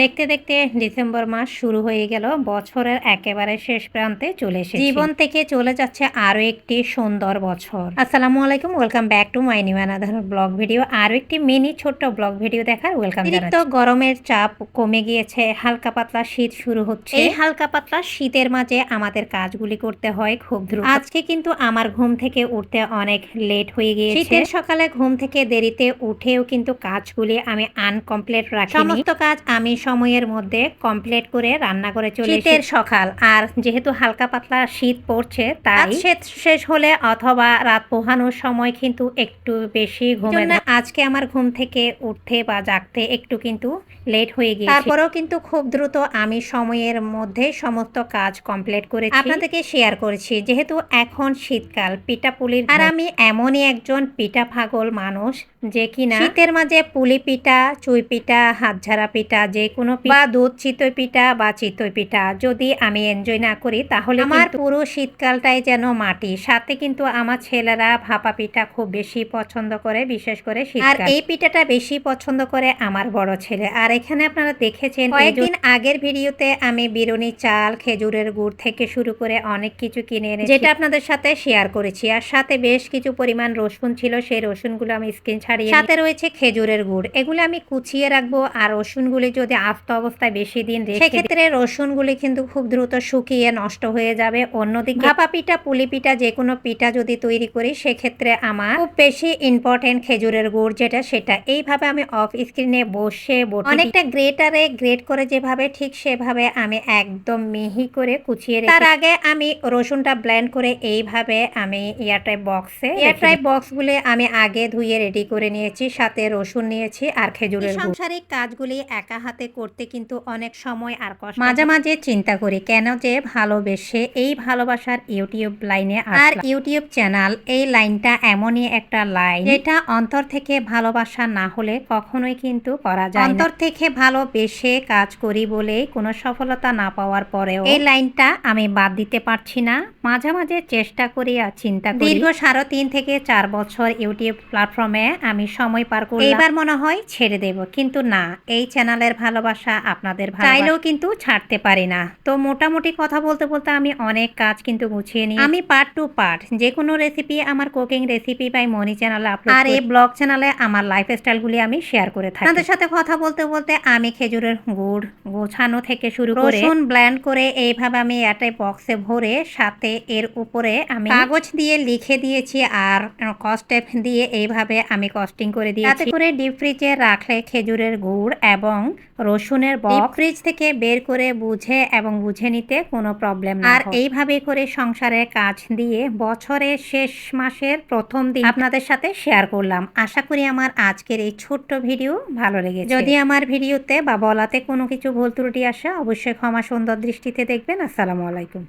দেখতে দেখতে ডিসেম্বর মাস শুরু হয়ে গেল বছরের একেবারে শেষ প্রান্তে চলে এসেছে। জীবন থেকে চলে যাচ্ছে আরও একটি সুন্দর বছর। আসসালামু আলাইকুম welcome back to my new another blog video আরও একটি মিনি ছোট্ট ব্লগ ভিডিও দেখার ওয়েলকাম তো গরমের চাপ কমে গিয়েছে হালকা পাতলা শীত শুরু হচ্ছে। এই হালকা পাতলা শীতের মাঝে আমাদের কাজগুলি করতে হয় খুব দ্রুত। আজকে কিন্তু আমার ঘুম থেকে উঠতে অনেক লেট হয়ে গিয়েছে। শীতের সকালে ঘুম থেকে দেরিতে উঠেও কিন্তু কাজগুলি আমি আনকমপ্লিট রাখি সমস্ত কাজ আমি সময়ের মধ্যে কমপ্লিট করে রান্না করে চলে শীতের সকাল। আর যেহেতু হালকা পাতলা শীত পড়ছে তাই শীত শেষ হলে অথবা রাত পোহানোর সময় কিন্তু একটু বেশি ঘুমে না আজকে আমার ঘুম থেকে উঠতে বা জাগতে একটু কিন্তু লেট হয়ে গিয়েছে। তারপরেও কিন্তু খুব দ্রুত আমি সময়ের মধ্যে সমস্ত কাজ কমপ্লিট করে আপনাদেরকে শেয়ার করেছি যেহেতু এখন শীতকাল পিঠা পুলির আর আমি এমনই একজন পিঠা পাগল মানুষ যে কিনা শীতের মাঝে পুলি পিঠা চুই পিঠা হাতঝাড়া পিঠা যে কোনো বা দুধ চিতই পিঠা বা চিতই পিঠা যদি আমি এনজয় না করি তাহলে আমার পুরো শীতকালটাই যেন মাটি। সাথে কিন্তু আমার ছেলেরা ভাপা পিঠা খুব বেশি পছন্দ করে বিশেষ করে আর এই পিঠাটা বেশি পছন্দ করে আমার বড় ছেলে। আর এখানে আপনারা দেখেছেন কয়েকদিন আগের ভিডিওতে আমি বিরুনি চাল খেজুরের গুড় থেকে শুরু করে অনেক কিছু কিনে এনেছি। যেটা আপনাদের সাথে শেয়ার করেছি। আর সাথে বেশ কিছু পরিমাণ রসুন ছিল সেই রসুনগুলো আমি স্কিন ছাড়িয়ে সাথে রয়েছে খেজুরের গুড়। এগুলো আমি কুচিয়ে রাখব। আর রসুনগুলি যদি আস্ত অবস্থায় বেশি দিন সেক্ষেত্রে রসুনগুলি কিন্তু খুব দ্রুত শুকিয়ে নষ্ট হয়ে যাবে। অন্যদিকে ভাপা পিঠা পুলি পিঠা যে কোনো পিঠা যদি তৈরি করি সেক্ষেত্রে আমার খুব বেশি ইম্পর্টেন্ট খেজুরের গুড় যেটা সেটা। এইভাবে আমি অফ স্ক্রিনে বসে অনেকটা গ্রেটারে গ্রেট করে যেভাবে ঠিক সেভাবে আমি একদম মিহি করে কুচিয়ে তার আগে আমি রসুনটা ব্লেন্ড করে এইভাবে আমি এয়ারটাই বক্সে এয়ারটাই বক্সগুলি আমি আগে ধুয়ে রেডি করে নিয়েছি সাথে রসুন নিয়েছি আর খেজুরের সাংসারিক কাজগুলি একা হাতে করতে কিন্তু অনেক সময় আর কষ্ট মাঝে মাঝে চিন্তা করি কেন যে ভালোবেসে এই ভালোবাসার ইউটিউব লাইনে আর ইউটিউব চ্যানেল এই লাইনটা এমনই একটা লাইন যেটা অন্তর থেকে ভালোবাসা না হলে কখনোই কিন্তু করা যায় অন্তর থেকে ভালোবেসে কাজ করি বলে কোনো সফলতা না পাওয়ার পরেও এই লাইনটা আমি বাদ দিতে পারছি না। মাঝে মাঝে চেষ্টা করি আর চিন্তা করি। দীর্ঘ সাড়ে তিন থেকে চার বছর ইউটিউব প্ল্যাটফর্মে আমি সময় পার করি এবার মনে হয় ছেড়ে দেব কিন্তু না এই চ্যানেলের ভালোবাসা আপনাদের ভালো চাইলেও কিন্তু ছাড়তে পারি না। তো মোটামুটি কথা বলতে বলতে আমি অনেক কাজ কিন্তু গুছিয়ে নিই আমি পার্ট টু পার্ট যে কোনো রেসিপি আমার কুকিং রেসিপি বাই মনি চ্যানেলে আপলোড আর এই ব্লগ চ্যানেলে আমার লাইফ স্টাইলগুলি আমি শেয়ার করে থাকি। আপনাদের সাথে কথা বলতে বলতে আমি খেজুরের গুড় গোছানো থেকে শুরু করে রসুন ব্ল্যান্ড করে এইভাবে আমি একটা বক্সে ভরে সাথে এর উপরে আমি কাগজ দিয়ে লিখে দিয়েছি আর কস্টেপ দিয়ে এইভাবে আমি কস্টিং করে দিয়েছি। তাতে করে ডিপ ফ্রিজে রাখলে খেজুরের গুড় এবং রসুনের বক্স ফ্রিজ থেকে বের করে বুঝে এবং বুঝে নিতে কোনো প্রবলেম না আর এইভাবে করে সংসারের কাজ দিয়ে বছরের শেষ মাসের প্রথম দিন আপনাদের সাথে শেয়ার করলাম। আশা করি আমার আজকের এই ছোট্ট ভিডিও ভালো লেগেছে। যদি আমার ভিডিওতে বা বলাতে কোনো কিছু ভুল ত্রুটি আসে অবশ্যই ক্ষমা সুন্দর দৃষ্টিতে দেখবেন। আসসালামু আলাইকুম।